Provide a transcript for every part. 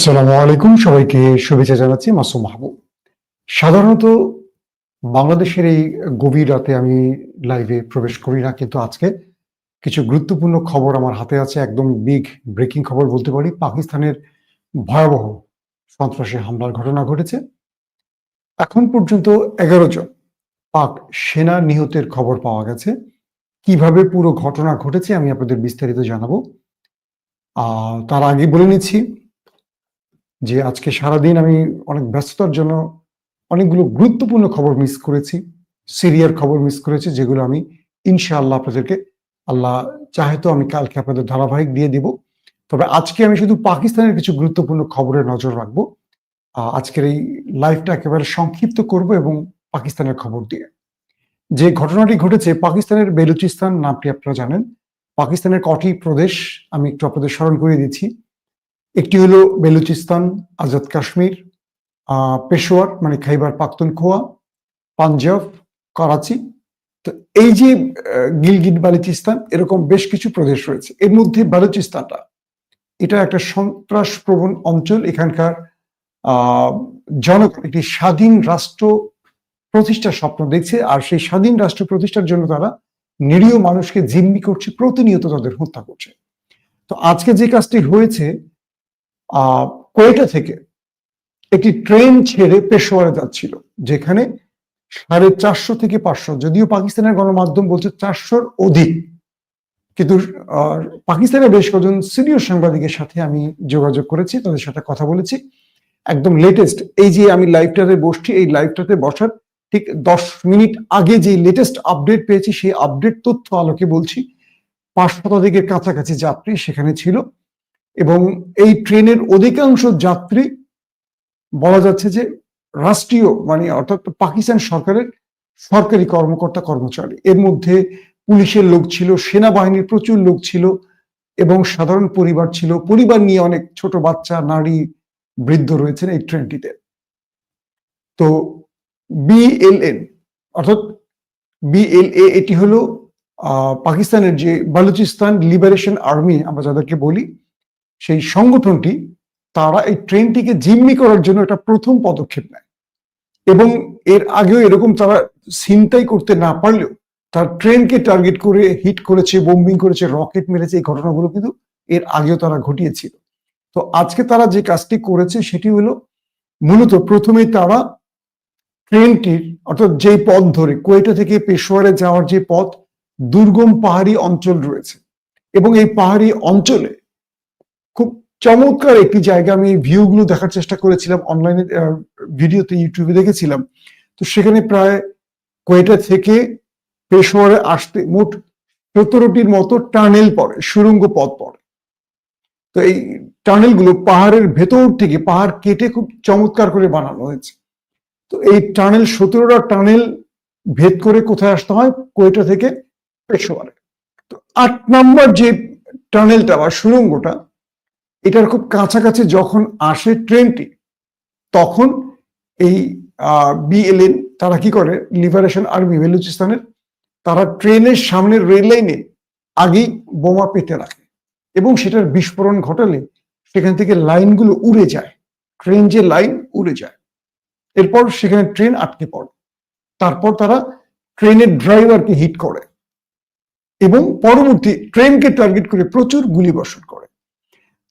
আসসালামু আলাইকুম। সবাইকে শুভেচ্ছা জানাচ্ছি মাসুম মাহবুব। সাধারণত বাংলাদেশের এই গভীর রাতে আমি লাইভে প্রবেশ করি না, কিন্তু আজকে কিছু গুরুত্বপূর্ণ খবর আমার হাতে আছে, একদম বিগ ব্রেকিং খবর বলতে পারি। পাকিস্তানের ভয়াবহ সন্ত্রাসী হামলার ঘটনা ঘটেছে। এখন পর্যন্ত এগারো জন পাক সেনা নিহতের খবর পাওয়া গেছে। কীভাবে পুরো ঘটনা ঘটেছে আমি আপনাদের বিস্তারিত জানাব। তার আগে বলে নিচ্ছি যে আজকে সারাদিন আমি অনেক ব্যস্ততার জন্য অনেকগুলো গুরুত্বপূর্ণ খবর মিস করেছি সিরিয়ার খবর মিস করেছি, যেগুলো আমি ইনশাআল্লাহ আপনাদেরকে, আল্লাহ চাহে তো আমি কালকে আপনাদের ধারাবাহিক দিয়ে দিব। তবে আজকে আমি শুধু পাকিস্তানের কিছু গুরুত্বপূর্ণ খবরে নজর রাখব। আজকের এই লাইফটা একেবারে সংক্ষিপ্ত করব এবং পাকিস্তানের খবর দিয়ে। যে ঘটনাটি ঘটেছে, পাকিস্তানের বেলুচিস্তান, নামটি আপনারা জানেন, পাকিস্তানের কটি প্রদেশ, আমি একটু আপনাদের স্মরণ করে দিচ্ছি। একটি হলো বেলুচিস্তান, আজাদ কাশ্মীর পেশোয়ার মানে খাইবার পাখতুনখোয়া পাঞ্জাব, করাচি। তো এই যে গিলগিট বালুচিস্তান, এরকম বেশ কিছু প্রদেশ রয়েছে। এর মধ্যে বালুচিস্তানটা, এটা একটা সন্ত্রাস প্রবণ অঞ্চল, এখানকার জনগণ, একটি স্বাধীন রাষ্ট্র প্রতিষ্ঠার স্বপ্ন দেখছে, আর সেই স্বাধীন রাষ্ট্র প্রতিষ্ঠার জন্য তারা নিরীহ মানুষকে জিম্মি করছে, প্রতিনিয়ত তাদের হত্যা করছে। তো আজকে যে কাজটি হয়েছে কোয়েটা থেকে একটি ট্রেন ছেড়ে পেশোয়ারে যাচ্ছিল, যেখানে সাড়ে চারশো থেকে পাঁচশো, যদিও পাকিস্তানের গণমাধ্যম বলছে চারশোর অধিক। কিন্তু পাকিস্তানের বেশ কজন সিনিয়র সাংবাদিকের সাথে আমি যোগাযোগ করেছি, তাদের সাথে কথা বলেছি। একদম লেটেস্ট এই যে আমি লাইভটাতে বসছি, এই লাইভটাতে বসার ঠিক দশ মিনিট আগে যে লেটেস্ট আপডেট পেয়েছি, সেই আপডেট তথ্য আলোকে বলছি, পাঁচ শতাধিকের কাছাকাছি যাত্রী সেখানে ছিল। এবং এই ট্রেনের অধিকাংশ যাত্রী বলা যাচ্ছে যে রাষ্ট্রীয় মানে অর্থাৎ পাকিস্তান সরকারের সরকারি কর্মকর্তা কর্মচারী। এর মধ্যে পুলিশের লোক ছিল, সেনাবাহিনীর প্রচুর লোক ছিল এবং সাধারণ পরিবার ছিল। পরিবার নিয়ে অনেক ছোট বাচ্চা, নারী, বৃদ্ধ রয়েছেন এই ট্রেনটিতে। তো বিএলএন অর্থাৎ বিএলএ এটি হলো পাকিস্তানের যে বালুচিস্তান লিবারেশন আর্মি, আমরা যাদেরকে বলি সেই সংগঠনটি তারা এই ট্রেনটিকে জিম্মি করার জন্য একটা প্রথম পদক্ষেপ নেয়। এবং এর আগেও এরকম তারা ছিনতাই করতে না পারলেও তার ট্রেনকে টার্গেট করে হিট করেছে, বোম্বিং করেছে, রকেট মেরেছে এই ঘটনাগুলো কিন্তু এর আগেও তারা ঘটিয়েছিল। তো আজকে তারা যে কাজটি করেছে সেটি হলো মূলত প্রথমেই তারা ট্রেনটির অর্থাৎ যে পথ ধরে কোয়েটা থেকে পেশোয়ারে যাওয়ার যে পথ, দুর্গম পাহাড়ি অঞ্চল রয়েছে। এবং এই পাহাড়ি অঞ্চলে চমৎকার একটি জায়গা। আমি ভিউগুলো দেখার চেষ্টা করেছিলাম অনলাইনে ভিডিওতে ইউটিউবে দেখেছিলাম। তো সেখানে প্রায় কোয়েটা থেকে পেশোয়ারে আসতে মোট সতেরোটির মতো টানেল পড়ে, সুরঙ্গ পথ পড়ে। তো এই টানেলগুলো পাহাড়ের ভেতর থেকে পাহাড় কেটে খুব চমৎকার করে বানানো হয়েছে। তো এই টানেল, সতেরোটা টানেল ভেদ করে কোথায় আসতে হয়? কোয়েটা থেকে পেশোয়ারে? তো আট নম্বর যে টানেলটা বা সুরঙ্গটা এটার খুব কাছাকাছি যখন আসে ট্রেনটি, তখন এই বিএলএন তারা কি করে? লিবারেশন আর্মি বেলুচিস্তানের তারা ট্রেনের সামনে রেল লাইনে আগেই বোমা পেতে রাখে এবং সেটার বিস্ফোরণ ঘটালে সেখান থেকে লাইনগুলো উড়ে যায়। ট্রেন যে লাইন উড়ে যায়। এরপর সেখানে ট্রেন আটকে পড়ে। তারপর তারা ট্রেনের ড্রাইভারকে হিট করে এবং পরবর্তী ট্রেনকে টার্গেট করে প্রচুর গুলি বর্ষণ করে।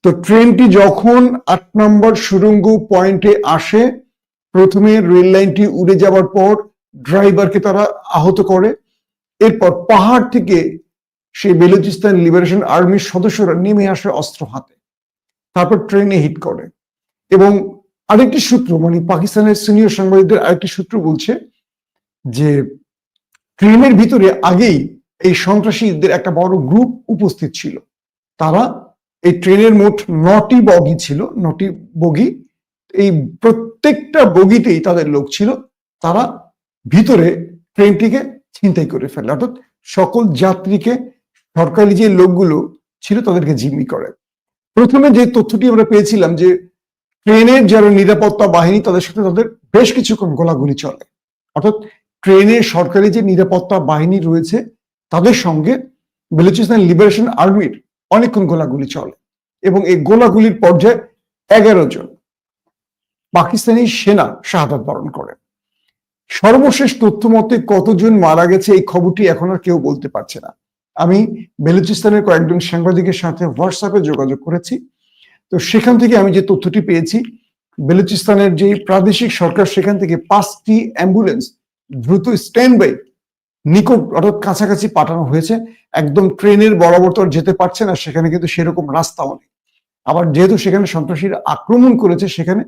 তো ট্রেনটি যখন আট নম্বর সুরঙ্গ পয়েন্টে আসে, প্রথমে রেল লাইনটি উড়ে যাওয়ার পর ড্রাইভারকে তারা আহত করে। এরপর পাহাড় থেকে সেই বেলুচিস্তান লিবারেশন আর্মির সদস্যরা নেমে আসে অস্ত্র হাতে। তারপর ট্রেনে হিট করে। এবং আরেকটি সূত্র মানে পাকিস্তানের সিনিয়র সাংবাদিকদের আরেকটি সূত্র বলছে যে ট্রেনের ভিতরে আগেই এই সন্ত্রাসীদের একটা বড় গ্রুপ উপস্থিত ছিল। তারা এই ট্রেনের মোট নটি বগি ছিল, নটি বগি। এই প্রত্যেকটা বগিতেই তাদের লোক ছিল। তারা ভিতরে ট্রেনটিকে ছিনতাই করে ফেলে। অর্থাৎ সকল যাত্রীকে সরকারি যে লোকগুলো ছিল তাদেরকে জিম্মি করে। প্রথমে যে তথ্যটি আমরা পেয়েছিলাম যে ট্রেনের যারা নিরাপত্তা বাহিনী তাদের সাথে তাদের বেশ কিছুক্ষণ গোলাগুলি চলে। অর্থাৎ ট্রেনে সরকারি যে নিরাপত্তা বাহিনী রয়েছে, তাদের সঙ্গে বেলুচিস্তান লিবারেশন আর্মির অনেকক্ষণ গোলাগুলি চলে এবং এই গোলাগুলির পর্যায়ে এগারো জন পাকিস্তানি সেনা শাহাদাত বরণ করে। সর্বশেষ তথ্য মতে কতজন মারা গেছে এই খবরটি এখন আর কেউ বলতে পারছে না। আমি বেলুচিস্তানের কয়েকজন সাংবাদিকের সাথে হোয়াটসঅ্যাপে যোগাযোগ করেছি। তো সেখান থেকে আমি যে তথ্যটি পেয়েছি, বেলুচিস্তানের যে প্রাদেশিক সরকার, সেখান থেকে পাঁচটি অ্যাম্বুলেন্স দ্রুত স্ট্যান্ড বাই নিকট অর্থাৎ কাছাকাছি পাঠানো হয়েছে। একদম ট্রেনের বরাবর তো যেতে পারছে না, সেখানে কিন্তু সেরকম রাস্তাও নেই। আবার যেহেতু সেখানে সন্ত্রাসীরা আক্রমণ করেছে, সেখানে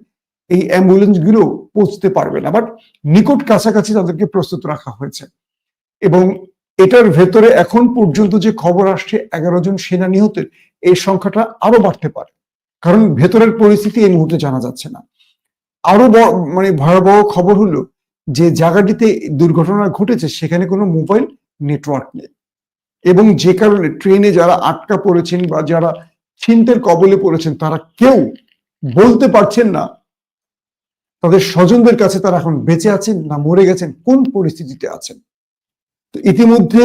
এই অ্যাম্বুলেন্সগুলো পৌঁছতে পারবে না। বাট নিকট কাছাকাছি তাদেরকে প্রস্তুত রাখা হয়েছে। এবং এটার ভেতরে এখন পর্যন্ত যে খবর আসছে, এগারো জন সেনা নিহতের এই সংখ্যাটা আরও বাড়তে পারে। কারণ ভেতরের পরিস্থিতি এই মুহূর্তে জানা যাচ্ছে না। আরও মানে ভয়াবহ খবর হলো যে জায়গাটিতে দুর্ঘটনা ঘটেছে, সেখানে কোনো মোবাইল নেটওয়ার্ক নেই। এবং যে কারণে ট্রেনে যারা আটকা পড়েছেন বা যারা ছিনতের কবলে পড়েছেন, তারা কেউ বলতে পারছেন না তাদের স্বজনদের কাছে তারা এখন বেঁচে আছেন না মরে গেছেন, কোন পরিস্থিতিতে আছেন? তো ইতিমধ্যে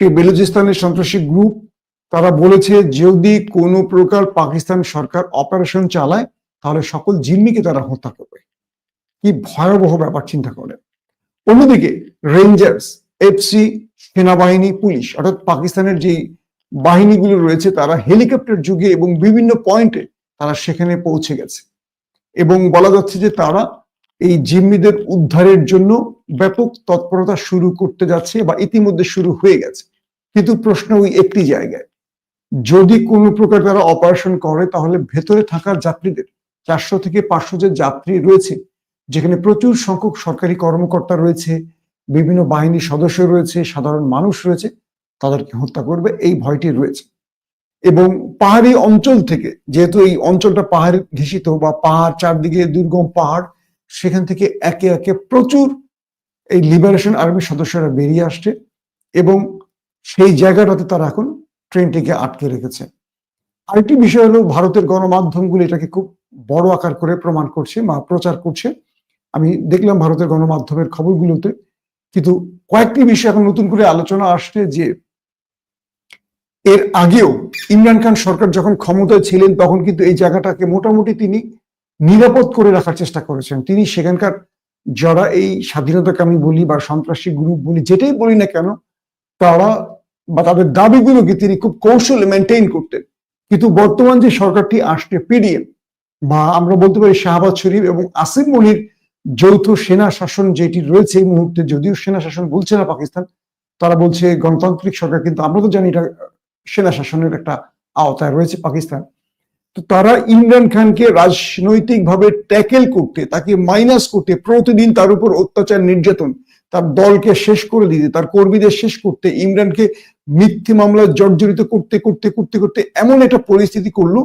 বেলুচিস্তানের সন্ত্রাসী গ্রুপ তারা বলেছে, যদি কোনো প্রকার পাকিস্তান সরকার অপারেশন চালায়, তাহলে সকল জিম্মিকে তারা হত্যা করবে। কি ভয়াবহ ব্যাপার চিন্তা করে। অন্যদিকে রেঞ্জার্স এফসি সেনাবাহিনী, পুলিশ, অর্থাৎ পাকিস্তানের যে বাহিনীগুলো রয়েছে, তারা হেলিকপ্টার যুগে এবং বিভিন্ন পয়েন্টে তারা সেখানে পৌঁছে গেছে। এবং বলা যাচ্ছে যে তারা এই জিম্মিদের উদ্ধারের জন্য ব্যাপক তৎপরতা শুরু করতে যাচ্ছে বা ইতিমধ্যে শুরু হয়ে গেছে। কিন্তু প্রশ্ন ওই একটি জায়গায়, যদি কোনো প্রকার তারা অপারেশন করে, তাহলে ভেতরে থাকা যাত্রীদের চারশো থেকে পাঁচশো যে যাত্রী রয়েছে যেখানে প্রচুর সংখ্যক সরকারি কর্মকর্তা রয়েছে, বিভিন্ন বাহিনীর সদস্য রয়েছে, সাধারণ মানুষ রয়েছে, তাদেরকে হত্যা করবে, এই ভয়টি রয়েছে। এবং পাহাড়ি অঞ্চল থেকে, যেহেতু এই অঞ্চলটা পাহাড় ঘেঁষিত বা পাহাড় চারদিকে দুর্গম পাহাড়, সেখান থেকে একে একে প্রচুর এই লিবারেশন আর্মির সদস্যরা বেরিয়ে আসছে এবং সেই জায়গাটাতে তারা এখন ট্রেনটিকে আটকে রেখেছে। আরেকটি বিষয় হলো, ভারতের গণমাধ্যমগুলো এটাকে খুব বড় আকার করে প্রমাণ করছে বা প্রচার করছে। আমি দেখলাম ভারতের গণমাধ্যমের খবরগুলোতে, কিন্তু কয়েকটি বিষয় এখন নতুন করে আলোচনা আসছে যে, এর আগেও ইমরান খান সরকার যখন ক্ষমতায় ছিলেন, তখন কিন্তু এই জায়গাটাকে মোটামুটি তিনি নিরাপদ করে রাখার চেষ্টা করেছেন। তিনি সেখানকার যারা এই স্বাধীনতাকে আমি বলি বা সন্ত্রাসী গ্রুপ বলি, যেটাই বলি না কেন, তারা বা তাদের দাবিগুলোকে তিনি খুব কৌশলে মেনটেন করতেন। কিন্তু বর্তমান যে সরকারটি আসছে, পিডিএম, বা আমরা বলতে পারি শাহবাজ শরীফ এবং আসিম মনির যৌথ সেনা শাসন যেটি রয়েছে এই মুহূর্তে, যদিও সেনা শাসন বলছে না পাকিস্তান, তারা বলছে গণতান্ত্রিক সরকার, কিন্তু আমরা তো জানি এটা সেনা শাসনের একটা আওতায় রয়েছে পাকিস্তান। তো তারা ইমরান খানকে রাজনৈতিকভাবে ট্যাকেল করতে, তাকে মাইনাস করতে, প্রতিদিন তার উপর অত্যাচার, নির্যাতন তার দলকে শেষ করে দিতে, তার কর্মীদের শেষ করতে, ইমরানকে মিথ্যে মামলা জর্জরিত করতে করতে করতে করতে এমন একটা পরিস্থিতি করল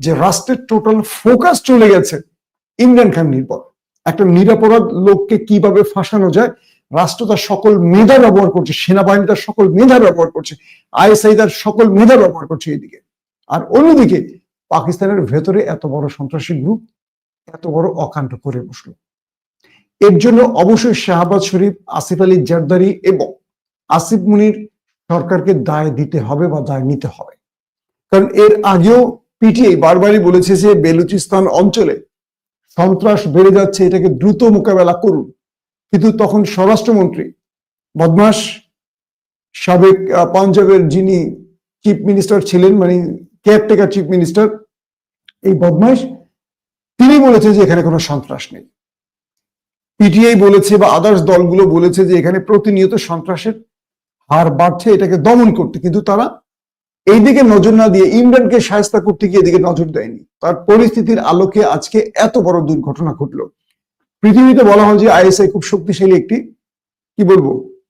যে রাষ্ট্রের টোটাল ফোকাস চলে গেছে ইমরান খান নির্ভর একটা নিরাপরাধ লোককে কীভাবে ফাঁসানো যায়? রাষ্ট্র তার সকল মেধা ব্যবহার করছে, সেনাবাহিনী তার সকল মেধা ব্যবহার করছে, আইএসআই তার সকল মেধা ব্যবহার করছে এদিকে। আর অন্যদিকে, পাকিস্তানের ভেতরে এত বড় সন্ত্রাসী গ্রুপ এত বড় অকাণ্ড করে বসল। এর জন্য অবশ্যই শাহবাজ শরীফ, আসিফ আলী জারদারি এবং আসিফ মুনির সরকারকে দায় দিতে হবে বা দায় নিতে হবে। কারণ এর আগেও পিটিআই বারবারই বলেছে যে বেলুচিস্তান অঞ্চলে সন্ত্রাস বেড়ে যাচ্ছে, এটাকে দ্রুত মোকাবেলা করুন। কিন্তু তখন স্বরাষ্ট্রমন্ত্রী বদমাস সাবেক পাঞ্জাবের যিনি চিফ মিনিস্টার ছিলেন মানে কেয়ারটেকার চিফ মিনিস্টার, এই বদমাস তিনি বলেছে যে এখানে কোনো সন্ত্রাস নেই। পিটিআই বলেছে বা আদার্স দলগুলো বলেছে যে এখানে প্রতিনিয়ত সন্ত্রাসের হার বাড়ছে, এটাকে দমন করতে। কিন্তু তারা এইদিকে নজর না দিয়ে ইমরানকে সায়স্তা করতে গিয়ে এদিকে নজর দেয়নি। তার পরিস্থিতির আলোকে আজকে এত বড় দুর্ঘটনা ঘটলো। পৃথিবীতে বলা হয় যে আইএসআই খুব শক্তিশালী একটি, কি বলব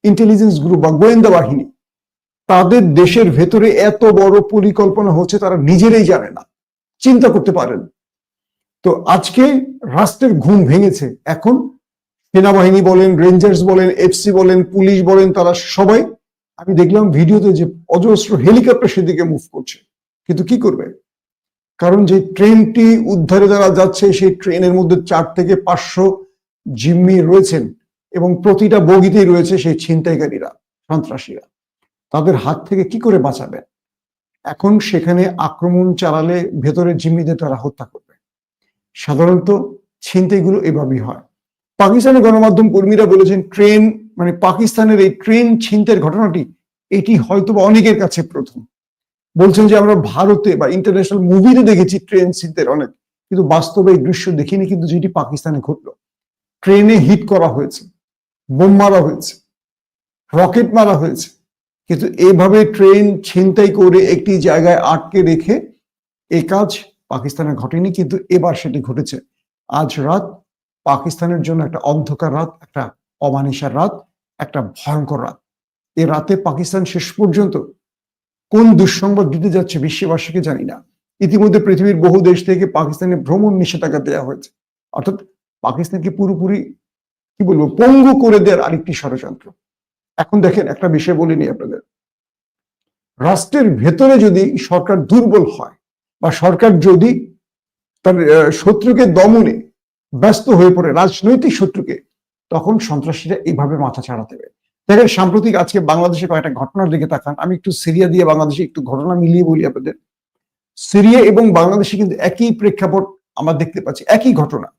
ইন্টেলিজেন্স গ্রুপ বা গোয়েন্দা বাহিনী। তাদের দেশের ভেতরে এত বড় পরিকল্পনা হচ্ছে তারা নিজেরাই জানে না, চিন্তা করতে পারেন। তো আজকে রাষ্ট্রের ঘুম ভেঙেছে। এখন সেনাবাহিনী বলেন রেঞ্জার্স বলেন এফসি বলেন, পুলিশ বলেন, তারা সবাই আমি দেখলাম ভিডিওতে যে অজস্র হেলিকপ্টার সেদিকে মুভ করছে। কিন্তু কি করবে? কারণ যে ট্রেনটি উদ্ধারে যারা যাচ্ছে, সেই ট্রেনের মধ্যে চার থেকে পাঁচশো জিম্মি রয়েছেন এবং প্রতিটা বগিতেই রয়েছে সেই ছিনতাইকারীরা, সন্ত্রাসীরা। তাদের হাত থেকে কি করে বাঁচাবে? এখন সেখানে আক্রমণ চালালে ভেতরে জিম্মিদের তারা হত্যা করবে। সাধারণত ছিনতাইগুলো এভাবেই হয়। পাকিস্তানের গণমাধ্যম কর্মীরা বলেছেন, ট্রেন মানে পাকিস্তানের এই ট্রেন ছিনতের ঘটনাটি, এটি হয়তো বা অনেকের কাছে প্রথম। বলছেন যে আমরা ভারতে বা ইন্টারন্যাশনাল মুভিতে দেখেছি ট্রেন ছিনতাইয়ের অনেক, কিন্তু বাস্তবে এই দৃশ্য দেখিনি, কিন্তু যেটি পাকিস্তানে ঘটলো। ট্রেনে হিট করা হয়েছে, বোম মারা হয়েছে, রকেট মারা হয়েছে, কিন্তু এভাবে ট্রেন ছিনতাই করে একটি জায়গায় আটকে রেখে এই কাজ পাকিস্তানে ঘটেনি, কিন্তু এবার সেটি ঘটেছে। আজ রাত পাকিস্তানের জন্য একটা অন্ধকার রাত, একটা অমানিসার রাত একটা ভয়ঙ্কর রাত। এ রাতে পাকিস্তান শেষ পর্যন্ত কোন দুঃসংবাদ দিতে যাচ্ছে বিশ্ববাসীকে জানি না। ইতিমধ্যে পৃথিবীর বহু দেশ থেকে পাকিস্তানে ভ্রমণ নিষেধাজ্ঞা দেওয়া হয়েছে। অর্থাৎ পাকিস্তানকে পুরোপুরি, কি বলব, পঙ্গু করে দেওয়ার আরেকটি ষড়যন্ত্র। এখন দেখেন, একটা বিষয় বলিনি আপনাদের। রাষ্ট্রের ভেতরে যদি সরকার দুর্বল হয় বা সরকার যদি তার শত্রুকে দমনে ব্যস্ত হয়ে পড়ে, রাজনৈতিক শত্রুকে তখন সন্ত্রাসীরা এইভাবে মাথা ছাড়া দেবে দেখেন, সাম্প্রতিক আজকে বাংলাদেশে কয়েকটা ঘটনার দিকে তাকান। আমি একটু সিরিয়া দিয়ে বাংলাদেশে একটু ঘটনা মিলিয়ে বলি আপনাদের। সিরিয়া এবং বাংলাদেশে কিন্তু একই প্রেক্ষাপট আমরা দেখতে পাচ্ছি। একই ঘটনা।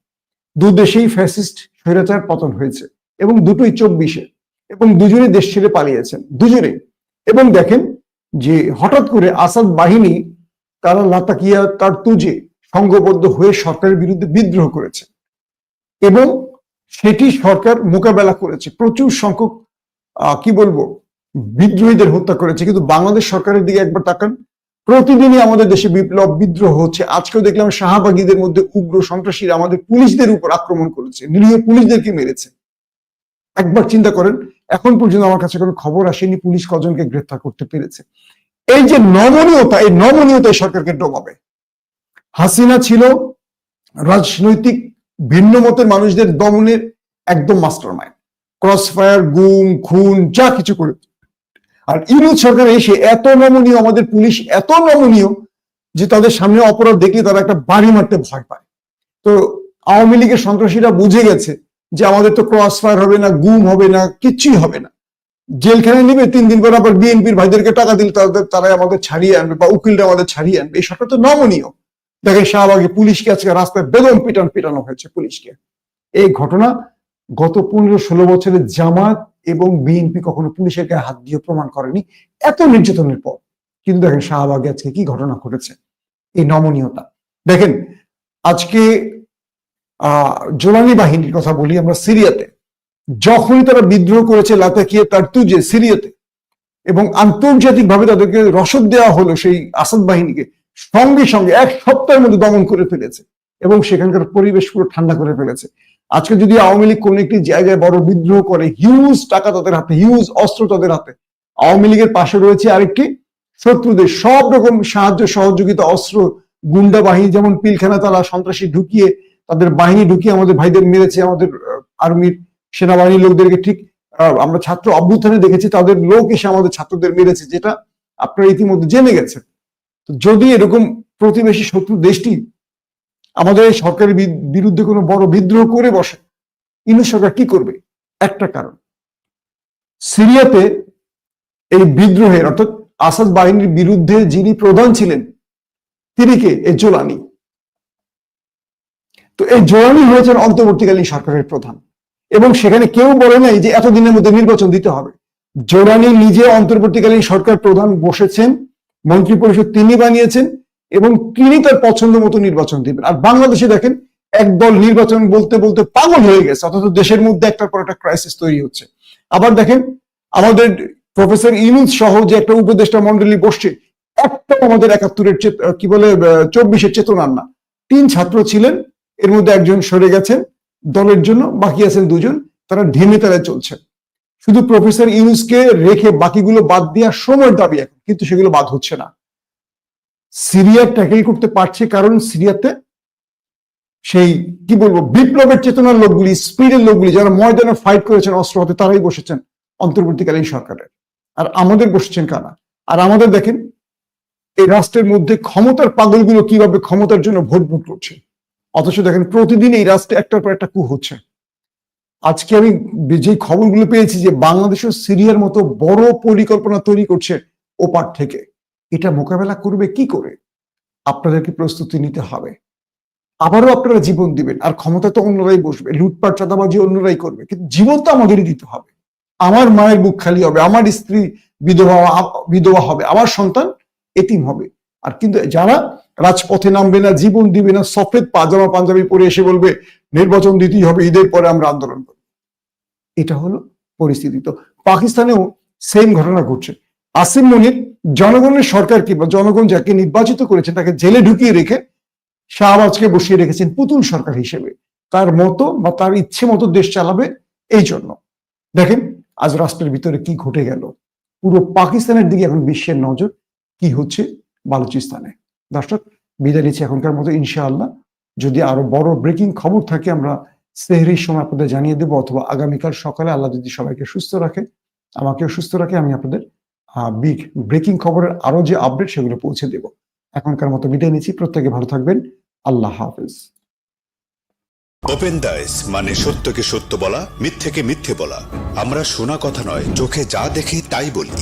দু দেশেই ফ্যাসিস্ট স্বৈরাচার পতন হয়েছে এবং দুটোই চব্বিশে এবং দুজনে দেশ ছেড়ে পালিয়েছেন। দুজনেই। এবং দেখেন যে হঠাৎ করে আসাদ বাহিনী তারা লাতাকিয়া তার তুজে সংঘবদ্ধ হয়ে সরকারের বিরুদ্ধে বিদ্রোহ করেছে। এবং সেটি সরকার মোকাবেলা করেছে। প্রচুর সংখ্যক কি বলব, বিদ্রোহীদের হত্যা করেছে। কিন্তু বাংলাদেশ সরকারের দিকে একবার তাকান, প্রতিদিনই আমাদের দেশে বিপ্লব, বিদ্রোহ হচ্ছে। আজকেও দেখলাম শাহবাগীদের মধ্যে উগ্র সন্ত্রাসীরা আমাদের পুলিশদের উপর আক্রমণ করেছে। নিরীহ পুলিশদেরকে মেরেছে। একবার চিন্তা করেন, এখন পর্যন্ত আমার কাছে কোনো খবর আসেনি পুলিশ কজনকে গ্রেফতার করতে পেরেছে। এই যে নমনীয়তা, এই নমনীয়তা সরকারকে ডোবাবে। হাসিনা ছিল রাজনৈতিক ভিন্ন মতের মানুষদের দমনের একদম মাস্টার মাইন্ড ক্রস ফায়ার গুম, খুন, যা কিছু করে। আর ইউনিট সরকার এসে এত নমনীয়, আমাদের পুলিশ এত নমনীয় যে তাদের সামনে অপরাধ দেখলে তারা একটা বাড়ি মারতে ভয় পায়। তো আওয়ামী লীগের সন্ত্রাসীরা বুঝে গেছে যে আমাদের তো ক্রস ফায়ার হবে না, গুম হবে না, কিচ্ছুই হবে না। জেলখানে নিবে তিন দিন পর আবার বিএনপির ভাইদেরকে টাকা দিলে, তাদের তারাই আমাদের ছাড়িয়ে আনবে বা উকিলরা আমাদের ছাড়িয়ে আনবে। এই সরকার তো নমনীয়। দেখেন শাহবাগে পুলিশকে আজকে রাস্তায় বেদম পিটান পিটানো হয়েছে পুলিশকে। এই ঘটনা গত পনেরো ষোলো বছরের জামাত এবং বিএনপি কখনো পুলিশের গায়ে হাত দিয়ে প্রমাণ করেনি। এত নির্যাতনের পর। কিন্তু দেখেন শাহবাগে আজকে কি ঘটনা ঘটেছে? এই নমনীয়তা। দেখেন, আজকে আহ জোলানি বাহিনীর কথা বলি আমরা সিরিয়াতে। যখনই তারা বিদ্রোহ করেছে লাতাকিয়ে, তার তুজে সিরিয়াতে। এবং আন্তর্জাতিকভাবে তাদেরকে রসদ দেওয়া হলো সেই আসাদ বাহিনীকে। সঙ্গে সঙ্গে এক সপ্তাহের মধ্যে দমন করে ফেলেছে এবং সেখানকার পরিবেশ পুরো ঠান্ডা করে ফেলেছে। আজকে যদি আওয়ামী লীগ কোন একটি জায়গায় বড় বিদ্রোহ করে, হিউজ টাকা তাদের হাতে, হিউজ অস্ত্র তাদের হাতে, আওয়ামী লীগের পাশে রয়েছে আরেকটি শত্রুদের সব রকম সাহায্য, সহযোগিতা, অস্ত্র, গুন্ডা বাহিনী, যেমন পিলখানা তালা, সন্ত্রাসী ঢুকিয়ে তাদের বাহিনী ঢুকিয়ে আমাদের ভাইদের মেরেছে আমাদের আর্মির সেনাবাহিনীর লোকদেরকে ঠিক আমরা ছাত্র অভ্যুত্থানে দেখেছি, তাদের লোক এসে আমাদের ছাত্রদের মেরেছে, যেটা আপনারা ইতিমধ্যে জেনে গেছেন। যদি এরকম প্রতিবেশী শত্রু দেশটি আমাদের সরকারের বিরুদ্ধে কোনো বড় বিদ্রোহ করে বসে ইউনিট সরকার কি করবে? একটা কারণ। সিরিয়াতে এই বিদ্রোহের, অর্থাৎ আসাদ বাহিনীর বিরুদ্ধে যিনি প্রধান ছিলেন, তিনি কে? এই জোলানি। তো এই জোলানি হয়েছেন অন্তর্বর্তীকালীন সরকারের প্রধান। এবং সেখানে কেউ বলে নাই যে এতদিনের মধ্যে নির্বাচন দিতে হবে। জোরানি নিজে অন্তর্বর্তীকালীন সরকার প্রধান বসেছেন মন্ত্রী পরিষদ তিনি বানিয়েছেন এবং তিনি তার পছন্দ মতো নির্বাচন দিবেন। আর বাংলাদেশে দেখেন, একদল নির্বাচন বলতে বলতে পাগল হয়ে গেছে, অথচ দেশের মধ্যে একটার পর একটা ক্রাইসিস তৈরি হচ্ছে। আবার দেখেন, আমাদের প্রফেসর ইনুজ সহ যে একটা উপদেষ্টা মন্ডলী বসছে, একটা আমাদের একাত্তরের কি বলে চব্বিশের চেতনার না। তিন ছাত্র ছিলেন, এর মধ্যে একজন সরে গেছেন দলের জন্য, বাকি আছেন দুজন, তারা ঢেমে তারা চলছে শুধু প্রফেসর ইউনুসকে রেখে বাকিগুলো বাদ দেওয়ার সময়ের দাবি এখন, কিন্তু সেগুলো বাদ হচ্ছে না। সিরিয়া ট্যাকেল করতে পারছে কারণ সিরিয়াতে সেই, কি বলব, বিপ্লবের চেতনার লোকগুলি, স্পিডের লোকগুলি, যারা ময়দানে ফাইট করেছেন, অস্ত্র হাতে, তারাই বসেছেন অন্তর্বর্তীকালীন সরকারের। আর আমাদের বসেছেন কারা? আর আমাদের দেখেন, এই রাষ্ট্রের মধ্যে ক্ষমতার পাগলগুলো কীভাবে ক্ষমতার জন্য ভোট ভোট করছে? অথচ দেখেন, প্রতিদিন এই রাষ্ট্রে একটার পর একটা কু হচ্ছে। আজকে আমি যে খবরগুলো পেয়েছি যে বাংলাদেশ সিরিয়ার মতো বড় পরিকল্পনা তৈরি করছে ওপার থেকে, এটা মোকাবেলা করবে কি করে? আপনাদেরকে প্রস্তুতি নিতে হবে। আবারও আপনারা জীবন দিবেন, আর ক্ষমতা তো অন্যরাই বসবে, লুটপাট, চাঁদাবাজি অন্যরাই করবে, কিন্তু জীবন তো আমাদেরই দিতে হবে। আমার মায়ের বুক খালি হবে, আমার স্ত্রী বিধবা বিধবা হবে, আমার সন্তান এতিম হবে। আর কিন্তু যারা রাজপথে নামবে না, জীবন দিবে না, সফেদ পাজামা পাঞ্জাবি পরে এসে বলবে, নির্বাচন দিতেই হবে, ঈদের পরে আমরা আন্দোলন করব। এটা হলো পরিস্থিতি। তো পাকিস্তানেও সেম ঘটনা ঘটছে। আসিম মনির, জনগণের সরকার কিংবা জনগণ যাকে নির্বাচিত করেছে, তাকে জেলে ঢুকিয়ে রেখে শাহবাজকে বসিয়ে রেখেছেন পুতুল সরকার হিসেবে। তার মতো বা তার ইচ্ছে মতো দেশ চালাবে এই জন্য। দেখেন, আজ রাষ্ট্রের ভিতরে কি ঘটে গেল। পুরো পাকিস্তানের দিকে এখন বিশ্বের নজর, কি হচ্ছে বালুচিস্তানে। দর্শক, বিদায় নিচ্ছি এখনকার মতো, ইনশাআল্লাহ। যদি আরও বড় ব্রেকিং খবর থাকে, আমরা সেহরির সময় আপনাদের জানিয়ে দেবো, অথবা আগামীকাল সকালে আল্লাহ যদি সবাইকে সুস্থ রাখে, আমাকেও সুস্থ রাখে, আমি আপনাদের বিগ ব্রেকিং খবরের আরও যে আপডেট সেগুলো পৌঁছে দেব। এখনকার মতো বিদায় নিচ্ছি, প্রত্যেকে ভালো থাকবেন, আল্লাহ হাফেজ। ওপেন দাইস মানে সত্যকে সত্য বলা, মিথ্যেকে মিথ্যে বলা। আমরা শোনা কথা নয়, চোখে যা দেখি তাই বলি।